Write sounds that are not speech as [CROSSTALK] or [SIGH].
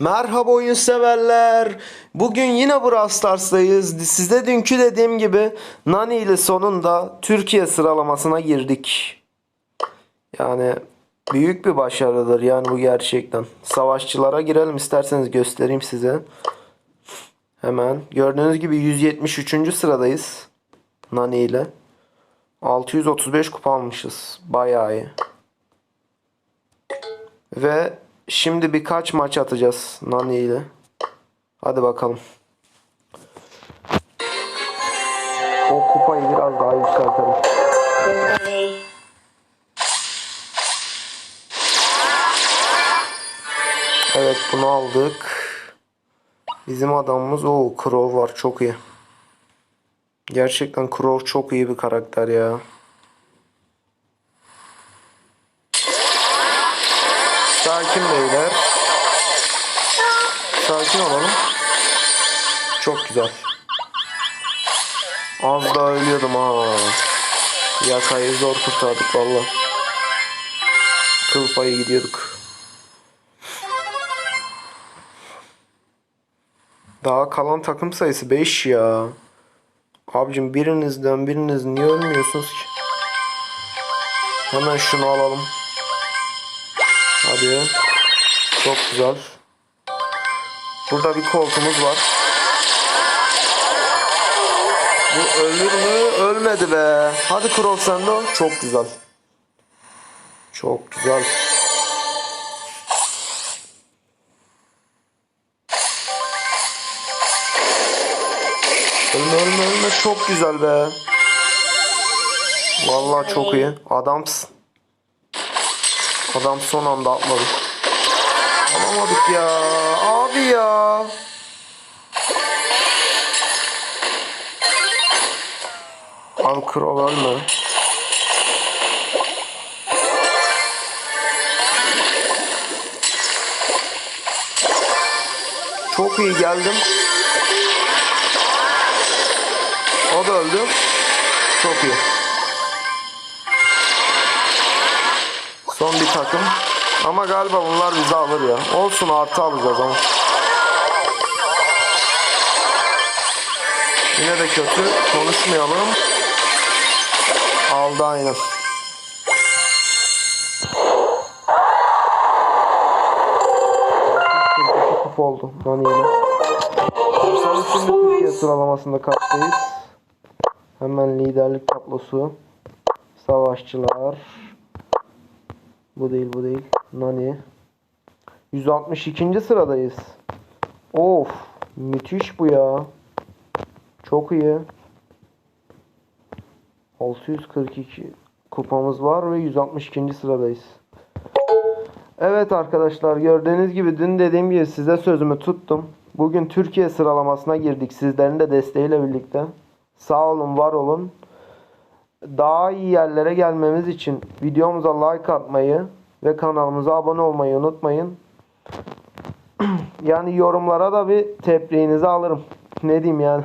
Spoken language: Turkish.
Merhaba oyun severler. Bugün yine Brawl Stars'tayız. Size dünkü dediğim gibi Nani ile sonunda Türkiye sıralamasına girdik. Yani büyük bir başarıdır yani bu gerçekten. Savaşçılara girelim isterseniz göstereyim size. Hemen gördüğünüz gibi 173. sıradayız. Nani ile. 635 kupa almışız. Bayağı iyi. Ve şimdi birkaç maç atacağız Nani ile. Hadi bakalım. O kupayı biraz daha yükseltelim. Evet bunu aldık. Bizim adamımız o Crow var çok iyi. Gerçekten Crow çok iyi bir karakter ya. Sakin beyler. Sakin olalım. Çok güzel. Az daha ölüyordum ha. Yakayı zor kurtardık valla. Kıl payı gidiyorduk. Daha kalan takım sayısı 5 ya. Abicim birinizden biriniz niye ölmüyorsunuz ki? Hemen şunu alalım. Hadi. Çok güzel. Burada bir koltumuz var. Bu ölür mü? Ölmedi be. Hadi Crow sen de. Çok güzel. Çok güzel. Ölme ölme ölme. Çok güzel be. Vallahi çok iyi. Adamsın. Adam son anda atladı. Alamadık ya. Abi ya. Al kral ölme. Çok iyi geldim. O da öldü. Çok iyi. Son bir takım. Ama galiba bunlar bizi alır ya. Olsun artı alacağız ama. Yine de kötü. Konuşmayalım. Aldı aynen. kupa oldu. Nani ile. Bakalım şimdi Türkiye sıralamasında kaçtayız. Hemen liderlik tablosu. Savaşçılar. Bu değil bu değil. Nani. 162. sıradayız. Of. Müthiş bu ya. Çok iyi. 642 kupamız var ve 162. sıradayız. Evet arkadaşlar gördüğünüz gibi dün dediğim gibi size sözümü tuttum. Bugün Türkiye sıralamasına girdik sizlerin de desteğiyle birlikte. Sağ olun var olun. Daha iyi yerlere gelmemiz için videomuza like atmayı ve kanalımıza abone olmayı unutmayın. [CLEARS THROAT] yani yorumlara da bir tebriğinizi alırım. Ne diyeyim yani.